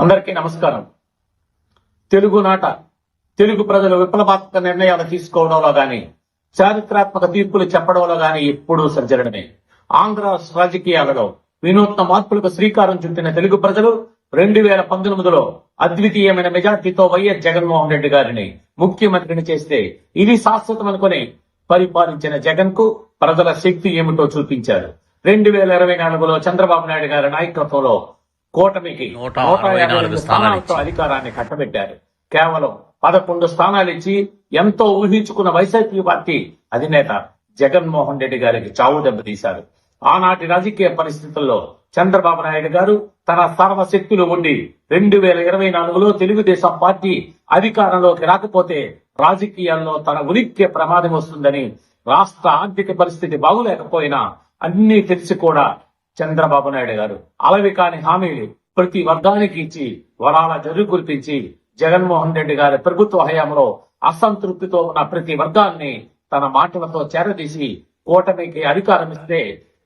అందరికీ నమస్కారం. తెలుగు నాట తెలుగు ప్రజలు విప్లవాత్మక నిర్ణయాలు తీసుకోవడంలో గాని చారిత్రాత్మక తీర్పులు చెప్పడంలో గాని ఎప్పుడూ సజ్జరడమే ఆంధ్ర రాజకీయాలలో వినూత్న మార్పులకు శ్రీకారం చుట్టిన తెలుగు ప్రజలు రెండు వేల పంతొమ్మిదిలో అద్వితీయమైన మెజార్టీతో వైఎస్ జగన్మోహన్ రెడ్డి గారిని ముఖ్యమంత్రిని చేస్తే ఇది శాశ్వతం అనుకుని పరిపాలించిన జగన్కు ప్రజల శక్తి ఏమిటో చూపించారు. రెండు వేల ఇరవై నాలుగులో చంద్రబాబు నాయుడు గారి నాయకత్వంలో కూటమికి నూట యాభై స్థానాలతో అధికారాన్ని కట్టబెట్టారు. కేవలం పదకొండు స్థానాలు ఇచ్చి ఎంతో ఊహించుకున్న వైసీపీ పార్టీ అధినేత జగన్మోహన్ రెడ్డి గారికి చావు దెబ్బతీశారు ఆనాటి రాజకీయ పరిస్థితుల్లో చంద్రబాబు నాయుడు గారు తన సర్వశక్తులు ఉండి రెండు వేల ఇరవై నాలుగులో తెలుగుదేశం పార్టీ అధికారంలోకి రాకపోతే రాజకీయాల్లో తన ఉనికి ప్రమాదం వస్తుందని రాష్ట్ర ఆర్థిక పరిస్థితి బాగులేకపోయినా అన్ని తెలిసి కూడా చంద్రబాబు నాయుడు గారు. అలవి కాని హామీలు ప్రతి వర్గానికి ఇచ్చి వరాల జరుగు కురిపించి జగన్మోహన్ రెడ్డి గారి ప్రభుత్వ హయాంలో అసంతృప్తితో ఉన్న ప్రతి వర్గాన్ని తన మాటలతో చేరదీసి కూటమికి అధికారం ఇస్తే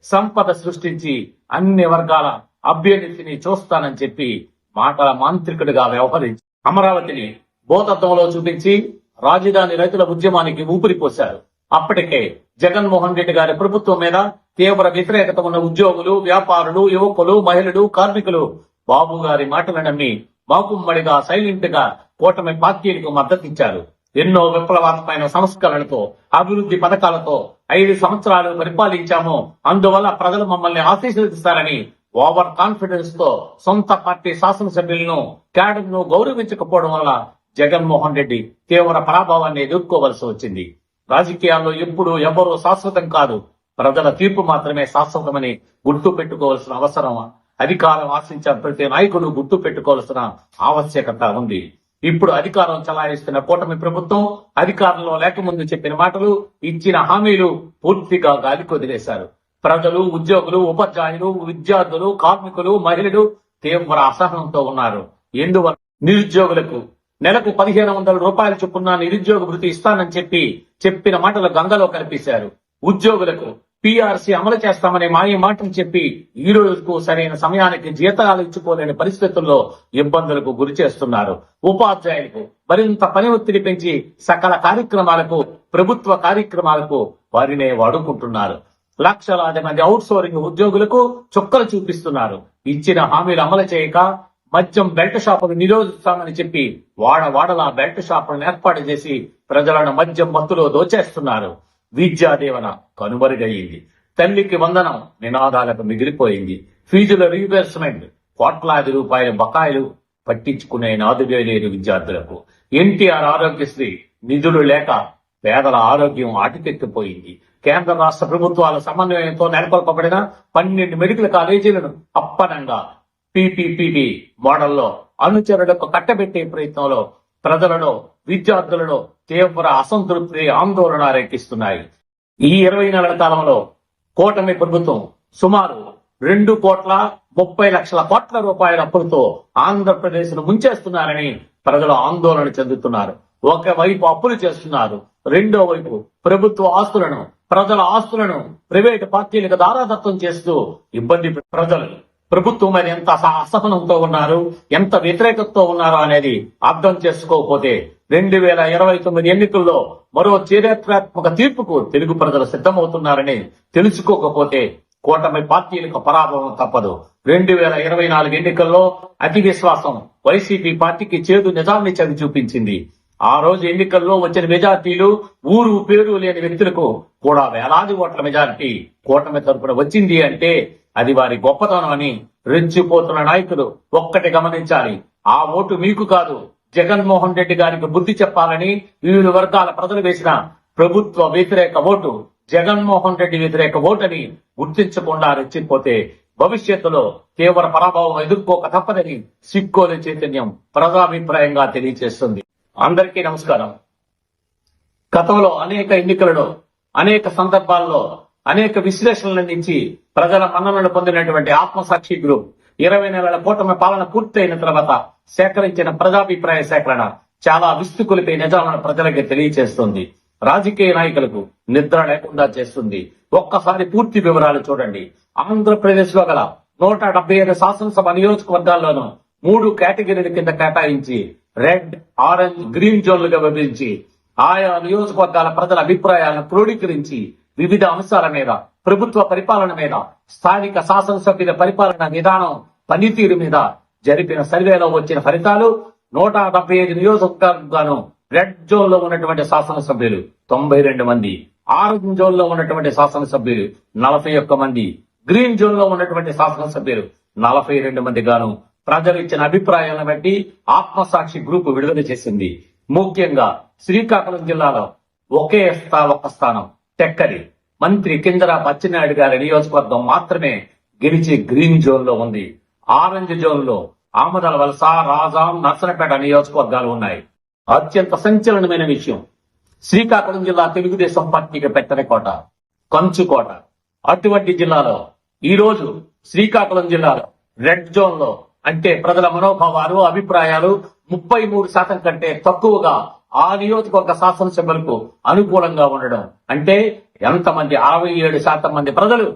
సంపద సృష్టించి అన్ని వర్గాల అభ్యున్నతిని చూస్తానని చెప్పి మాటల మాంత్రికుడిగా వ్యవహరించి అమరావతిని భూతత్వంలో చూపించి రాజధాని రైతుల ఉద్యమానికి ఊపిరిపోశారు అప్పటికే జగన్మోహన్ రెడ్డి గారి ప్రభుత్వం మీద తీవ్ర వ్యతిరేకత ఉన్న ఉద్యోగులు వ్యాపారులు యువకులు మహిళలు కార్మికులు. బాబు గారి మాటలు నమ్మి బాకుమ్మడిగా సైలెంట్గా కూటమి పార్టీలకు మద్దతిచ్చారు. ఎన్నో విప్లవాత్మైన సంస్కరణలతో అభివృద్ధి పథకాలతో ఐదు సంవత్సరాలు పరిపాలించాము. అందువల్ల ప్రజలు మమ్మల్ని ఆశీర్వదిస్తారని ఓవర్ కాన్ఫిడెన్స్తో సొంత పార్టీ శాసనసభ్యులను క్యాడర్ను గౌరవించకపోవడం వల్ల జగన్మోహన్ రెడ్డి తీవ్ర పరాభవాన్ని ఎదుర్కోవలసి వచ్చింది. రాజకీయాల్లో ఎప్పుడు ఎవరూ శాశ్వతం కాదు. ప్రజల తీర్పు మాత్రమే శాశ్వతమని గుర్తు పెట్టుకోవాల్సిన అవసరం అధికారం ఆశించిన ప్రతి నాయకుడు గుర్తు పెట్టుకోవాల్సిన ఆవశ్యకత ఉంది. ఇప్పుడు అధికారం చలాయిస్తున్న కూటమి ప్రభుత్వం అధికారంలో లేకముందు చెప్పిన మాటలు ఇచ్చిన హామీలు పూర్తిగా గాలికి వదిలేశారు. ప్రజలు ఉద్యోగులు ఉపాధ్యాయులు విద్యార్థులు కార్మికులు మహిళలు తీవ్ర అసహనంతో ఉన్నారు. ఎందువల్ల? నిరుద్యోగులకు నెలకు పదిహేను వందల రూపాయలు చొప్పున నిరుద్యోగ వృత్తి ఇస్తానని చెప్పి చెప్పిన మాటలు గంగలో కల్పించారు ఉద్యోగులకు పీఆర్సీ అమలు చేస్తామనే మాయ మాటలు చెప్పి ఈ రోజుకు సరైన సమయానికి జీతాలు ఇచ్చుకోలేని పరిస్థితుల్లో ఇబ్బందులకు గురి చేస్తున్నారు. ఉపాధ్యాయులకు మరింత పని ఒత్తిడి పెంచి సకల కార్యక్రమాలకు ప్రభుత్వ కార్యక్రమాలకు వారినే వాడుకుంటున్నారు. లక్షలాది మంది అవుట్ సోరింగ్ ఉద్యోగులకు చుక్కలు చూపిస్తున్నారు. ఇచ్చిన హామీలు అమలు చేయక మద్యం బెల్ట్ షాపులు నిరోధిస్తామని చెప్పి వాడ వాడలా బెల్ట్ షాపులను ఏర్పాటు చేసి ప్రజలను మద్యం మత్తులో దోచేస్తున్నారు. విద్యాదేవన కనుమరుగయ్యింది. తల్లికి వందనం నినాదాలకు మిగిలిపోయింది. ఫీజుల రీఇంబర్స్మెంట్ కోట్లాది రూపాయల బకాయిలు పట్టించుకునే నాదుడే లేని విద్యార్థులకు. ఎన్టీఆర్ ఆరోగ్యశ్రీ నిధులు లేక పేదల ఆరోగ్యం ఆటికెక్కిపోయింది. కేంద్ర రాష్ట్ర ప్రభుత్వాల సమన్వయంతో నెలకొల్పబడిన పన్నెండు మెడికల్ కాలేజీలను అప్పనంగా పీపీపీబీ మోడల్లో అనుచరులకు కట్టబెట్టే ప్రయత్నంలో ప్రజలలో విద్యార్థులలో తీవ్ర అసంతృప్తి ఆందోళన రేకిస్తున్నాయి. ఈ ఇరవై నెలల కాలంలో కూటమి ప్రభుత్వం సుమారు రెండు కోట్ల ముప్పై లక్షల కోట్ల రూపాయల అప్పులతో ఆంధ్రప్రదేశ్ను ముంచేస్తున్నారని ప్రజలు ఆందోళన చెందుతున్నారు. ఒకవైపు అప్పులు చేస్తున్నారు రెండో వైపు ప్రభుత్వ ఆస్తులను ప్రజల ఆస్తులను ప్రైవేటు పార్టీలకు దారాదత్తం చేస్తూ ఇబ్బంది ప్రజలు ప్రభుత్వం మీద ఎంత అసహనంతో ఉన్నారు ఎంత వ్యతిరేకతతో ఉన్నారు అనేది అర్థం చేసుకోకపోతే రెండు వేల ఇరవై తొమ్మిది ఎన్నికల్లో మరో చరిత్రాత్మక తీర్పుకు తెలుగు ప్రజలు సిద్ధమవుతున్నారని తెలుసుకోకపోతే కూటమి పార్టీలకు పరాభవం తప్పదు. రెండు వేల ఇరవై నాలుగు ఎన్నికల్లో అతి విశ్వాసం వైసీపీ పార్టీకి చేదు నిజాన్ని చవి చూపించింది ఆ రోజు ఎన్నికల్లో వచ్చిన మెజార్టీలు ఊరు పేరు లేని వ్యక్తులకు కూడా వేలాది ఓట్ల మెజార్టీ కూటమి తరపున వచ్చింది అంటే అది వారి గొప్పతనం అని రెచ్చిపోతున్న నాయకులు ఒక్కటి గమనించాలి. ఆ ఓటు మీకు కాదు. జగన్మోహన్ రెడ్డి గారికి బుద్ధి చెప్పాలని వివిధ వర్గాల ప్రజలు వేసిన ప్రభుత్వ వ్యతిరేక ఓటు జగన్మోహన్ రెడ్డి వ్యతిరేక ఓటని గుర్తించకుండా రెచ్చిపోతే భవిష్యత్తులో తీవ్ర పరాభావం ఎదుర్కోక తప్పదని సిక్కోలు చైతన్యం ప్రజాభిప్రాయంగా తెలియజేస్తుంది. అందరికీ నమస్కారం. గతంలో అనేక ఎన్నికలలో అనేక సందర్భాల్లో అనేక విశ్లేషణలు అందించి ప్రజల మన్ననలు పొందినటువంటి ఆత్మసాక్షి గ్రూప్ ఇరవై నెలల కూటమి పాలన పూర్తయిన తర్వాత సేకరించిన ప్రజాభిప్రాయ సేకరణ చాలా విస్తుకొలిపే నిజాలను ప్రజలకు తెలియజేస్తుంది రాజకీయ నాయకులకు నిద్ర లేకుండా చేస్తుంది. ఒక్కసారి పూర్తి వివరాలు చూడండి. ఆంధ్రప్రదేశ్లో గల నూట డెబ్బై ఐదు శాసనసభ నియోజకవర్గాల్లోనూ మూడు కేటగిరీల కింద కేటాయించి రెడ్ ఆరెంజ్ గ్రీన్ జోన్లుగా విభజించి ఆయా నియోజకవర్గాల ప్రజల అభిప్రాయాలను క్రోడీకరించి వివిధ అంశాల మీద ప్రభుత్వ పరిపాలన మీద స్థానిక శాసనసభ్యుల పరిపాలన విధానం పనితీరు మీద జరిపిన సర్వేలో వచ్చిన ఫలితాలు నూట డెబ్బై ఐదు నియోజకవర్గాలను రెడ్ జోన్లో ఉన్నటువంటి శాసనసభ్యులు తొంభై రెండు మంది ఆరెంజ్ జోన్లో ఉన్నటువంటి శాసనసభ్యులు నలభై ఒక్క మంది గ్రీన్ జోన్లో ఉన్నటువంటి శాసనసభ్యులు నలభై రెండు మంది గాను ప్రజలు ఇచ్చిన అభిప్రాయాలను బట్టి ఆత్మసాక్షి గ్రూప్ విడుదల చేసింది. ముఖ్యంగా శ్రీకాకుళం జిల్లాలో ఒకే స్థా ఒక్క స్థానం టెక్కలి. మంత్రి కింజరా పచ్చినాయుడు గారి నియోజకవర్గం మాత్రమే గెలిచి గ్రీన్ జోన్లో ఉంది. ఆరెంజ్ జోన్లో ఆమదల వలస రాజాం నర్సనపేట నియోజకవర్గాలు ఉన్నాయి. అత్యంత సంచలనమైన విషయం శ్రీకాకుళం జిల్లా తెలుగుదేశం పార్టీకి పెట్టని కోట కంచుకోట అటువంటి జిల్లాలో ఈ రోజు శ్రీకాకుళం జిల్లాలో రెడ్ జోన్లో అంటే ప్రజల మనోభావాలు అభిప్రాయాలు ముప్పై మూడు శాతం కంటే తక్కువగా ఆ నియోజకవర్గ శాసనసభ్యులకు అనుకూలంగా ఉండడం. అంటే ఎంతమంది అరవై ఏడు శాతం మంది ప్రజలు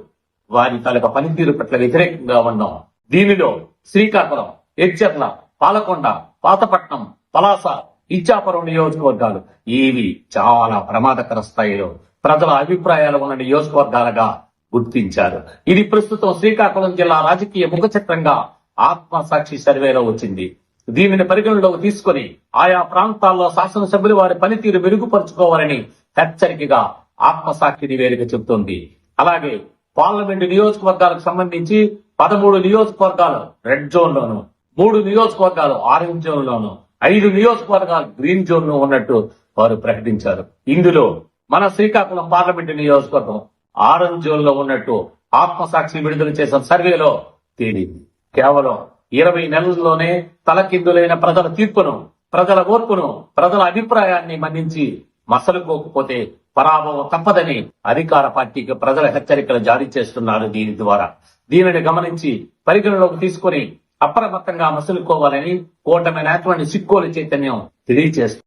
వారి తాలూకా పనితీరు పట్ల వ్యతిరేకంగా ఉన్నాం. దీనిలో శ్రీకాకుళం ఎచ్చర్ల పాలకొండ పాతపట్నం పలాస ఇచ్చాపురం నియోజకవర్గాలు ఇవి చాలా ప్రమాదకర స్థాయిలో ప్రజల అభిప్రాయాలు ఉన్న నియోజకవర్గాలుగా గుర్తించారు. ఇది ప్రస్తుతం శ్రీకాకుళం జిల్లా రాజకీయ ముఖచిత్రంగా ఆత్మసాక్షి సర్వేలో వచ్చింది. దీనిని పరిగణలోకి తీసుకొని ఆయా ప్రాంతాల్లో శాసనసభ్యులు వారి పనితీరు మెరుగుపరుచుకోవాలని హెచ్చరికగా ఆత్మసాక్షి నివేదిక చెబుతోంది. అలాగే పార్లమెంటు నియోజకవర్గాలకు సంబంధించి పదమూడు నియోజకవర్గాలు రెడ్ జోన్ లోను మూడు నియోజకవర్గాలు ఆరెంజ్ జోన్ లోను ఐదు నియోజకవర్గాలు గ్రీన్ జోన్లో ఉన్నట్టు వారు ప్రకటించారు. ఇందులో మన శ్రీకాకుళం పార్లమెంటు నియోజకవర్గం ఆరెంజ్ జోన్లో ఉన్నట్టు ఆత్మసాక్షి విడుదల చేసిన సర్వేలో తేలింది. కేవలం ఇరవై నెలల్లోనే తలకిందులైన ప్రజల తీర్పును ప్రజల ఓర్పును ప్రజల అభిప్రాయాన్ని మన్నించి మసలుకోకపోతే పరాభవం తప్పదని అధికార పార్టీకి ప్రజల హెచ్చరికలు జారీ చేస్తున్నారు దీని ద్వారా. దీనిని గమనించి పరిగణలోకి తీసుకుని అప్రమత్తంగా మసులుకోవాలని కూటమి నేతలని సిక్కోలు చైతన్యం తెలియజేస్తుంది